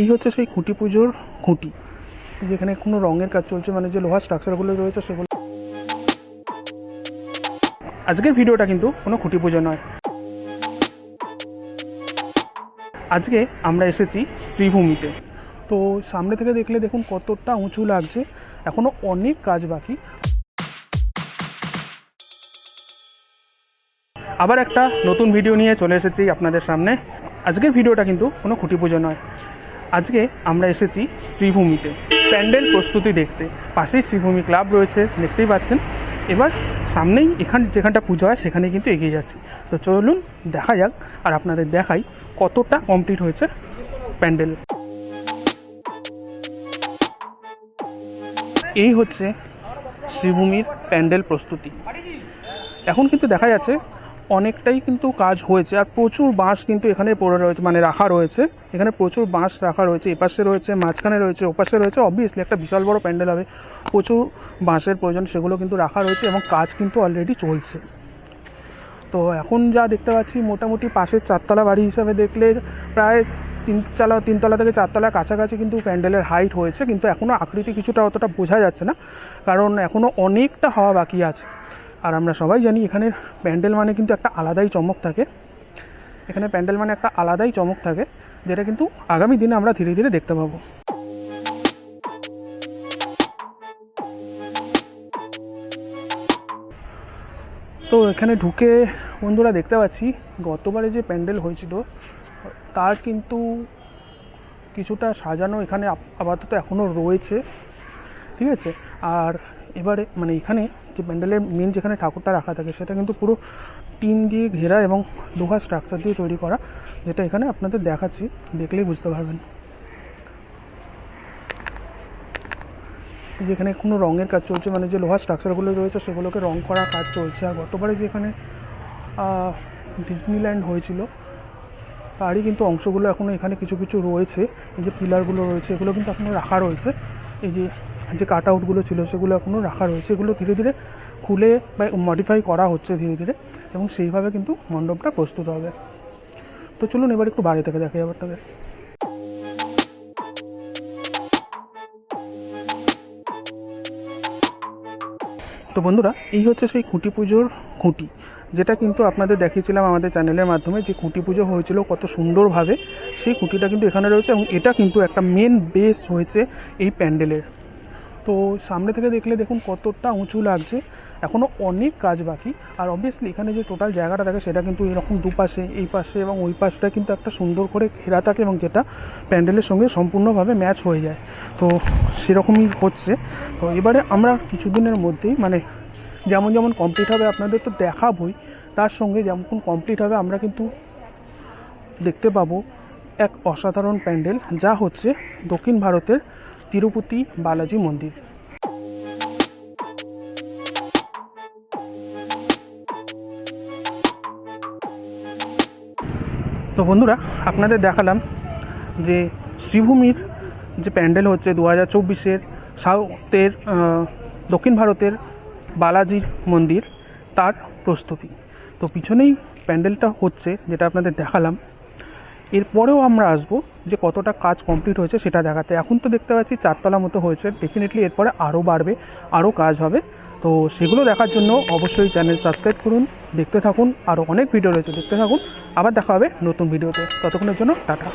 এই হচ্ছে সেই খুঁটি পুজোর খুঁটি, যেখানে কোনো রঙের কাজ চলছে মানে যে লোহার স্ট্রাকচারগুলো রয়েছে সেগুলো। আজকের ভিডিওটা কিন্তু কোনো খুঁটি পুজো নয়। আজকে আমরা এসেছি শ্রীভূমিতে। তো সামনে থেকে দেখলে দেখুন কতটা উঁচু লাগছে, এখনও অনেক কাজ বাকি। আবার একটা নতুন ভিডিও নিয়ে চলে এসেছি আপনাদের সামনে। আজকের ভিডিওটা কিন্তু কোনো খুঁটি পুজো নয়। আজকে আমরা এসেছি শ্রীভূমিতে। প্যান্ডেল প্রস্তুতি দেখতে। পাশেই শ্রীভূমি ক্লাব রয়েছে, দেখতেই পাচ্ছেন। এবার সামনেই এখান, যেখানটা পুজো হয়, সেখানে কিন্তু এগিয়ে যাচ্ছি। তো চলুন, দেখা যাক আর আপনাদের দেখাই কতটা কমপ্লিট হয়েছে প্যান্ডেল। এই হচ্ছে শ্রীভূমির প্যান্ডেল প্রস্তুতি। এখন কিন্তু দেখা যাচ্ছে অনেকটাই কিন্তু কাজ হয়েছে আর প্রচুর বাঁশ কিন্তু এখানে পড়ে রয়েছে মানে রাখা রয়েছে। এখানে প্রচুর বাঁশ রাখা রয়েছে, এপাশে রয়েছে, মাঝখানে রয়েছে, ওপাশে রয়েছে। অবভিয়াসলি একটা বিশাল বড় প্যান্ডেল হবে। প্রচুর বাঁশের প্রয়োজন, সেগুলো কিন্তু রাখা রয়েছে এবং কাজ কিন্তু অলরেডি চলছে। তো এখন যা দেখতে পাচ্ছি, মোটামুটি পাশের চারতলা বাড়ি হিসাবে দেখলে প্রায় তিন তিনতলা তিনতলা থেকে চারতলার কাছাকাছি কিন্তু প্যান্ডেলের হাইট হয়েছে, কিন্তু এখনও আকৃতি কিছুটা অতটা বোঝা যাচ্ছে না। কারণ এখনও অনেকটা হওয়া বাকি আছে। আর আমরা সবাই জানি এখানের প্যান্ডেল মানে কিন্তু একটা আলাদাই চমক থাকে। এখানে প্যান্ডেল মানে একটা আলাদাই চমক থাকে, যেটা কিন্তু আগামী দিনে আমরা ধীরে ধীরে দেখতে পাবো। তো এখানে ঢুকে বন্ধুরা দেখতে পাচ্ছি, গতবারে যে প্যান্ডেল হয়েছিল, তার কিন্তু কিছুটা সাজানো এখানে আপাতত এখনও রয়েছে। ঠিক আছে? আর এবারে মানে এখানে যে প্যান্ডেলের মেন যেখানে ঠাকুরটা রাখা থাকে সেটা কিন্তু পুরো টিন দিয়ে ঘেরা এবং লোহার স্ট্রাকচার দিয়ে তৈরি করা, যেটা এখানে আপনাদের দেখাচ্ছি, দেখলেই বুঝতে পারবেন। যেখানে কোনো রঙের কাজ চলছে মানে যে লোহার স্ট্রাকচারগুলো রয়েছে সেগুলোকে রং করা কাজ চলছে। আর গতবারে যেখানে ডিজনিল্যান্ড হয়েছিল, তারই কিন্তু অংশগুলো এখনও এখানে কিছু কিছু রয়েছে। এই যে পিলারগুলো রয়েছে, এগুলো কিন্তু এখনও রাখা রয়েছে। এই যে যে কাট আউটগুলো ছিল সেগুলো এখনও রাখা রয়েছে, এগুলো ধীরে ধীরে খুলে বা মডিফাই করা হচ্ছে ধীরে ধীরে এবং সেইভাবে কিন্তু মণ্ডপটা প্রস্তুত হবে। তো চলুন এবার একটু বাইরে থেকে দেখাই ব্যাপারটাকে। তো বন্ধুরা, এই হচ্ছে সেই খুঁটি পুজোর খুঁটি, যেটা কিন্তু আপনাদের দেখিয়েছিলাম আমাদের চ্যানেলের মাধ্যমে যে খুঁটি পুজো হয়েছিল কত সুন্দরভাবে, সেই খুঁটিটা কিন্তু এখানে রয়েছে এবং এটা কিন্তু একটা মেন বেস হয়েছে এই প্যান্ডেলের। তো সামনে থেকে দেখলে দেখুন কতটা উঁচু লাগছে। এখনও অনেক কাজ বাকি। আর অবভিয়াসলি এখানে যে টোটাল জায়গাটা থাকে সেটা কিন্তু এরকম দুপাশে, এই পাশে এবং ওই পাশটা কিন্তু একটা সুন্দর করে ঘেরা থাকে এবং যেটা প্যান্ডেলের সঙ্গে সম্পূর্ণভাবে ম্যাচ হয়ে যায়। তো সেরকমই হচ্ছে। তো এবারে আমরা কিছুদিনের মধ্যেই মানে যেমন যেমন কমপ্লিট হবে আপনাদের তো দেখাবই, তার সঙ্গে যেমন কমপ্লিট হবে আমরা কিন্তু দেখতে পাবো এক অসাধারণ প্যান্ডেল, যা হচ্ছে দক্ষিণ ভারতের তিরুপতি বালাজি মন্দির। তো বন্ধুরা, আপনাদের দেখালাম যে শ্রীভূমির যে প্যান্ডেল হচ্ছে দু হাজার চব্বিশের সাউথের দক্ষিণ ভারতের বালাজি মন্দির, তার প্রস্তুতি। তো পিছনেই প্যান্ডেলটা হচ্ছে, যেটা আপনাদের দেখালাম এরপরেও আমরা আসব যে কতটা কাজ কমপ্লিট হয়েছে সেটা দেখাতে। এখন তো দেখতে পাচ্ছি চারতলা মতো হয়েছে। ডেফিনেটলি এরপরে আরও বাড়বে আরও কাজ হবে। তো সেগুলো দেখার জন্য অবশ্যই চ্যানেল সাবস্ক্রাইব করুন, দেখতে থাকুন। আরও অনেক ভিডিও রয়েছে, দেখতে থাকুন। আবার দেখা হবে নতুন ভিডিওতে ততক্ষণের জন্য টাটা।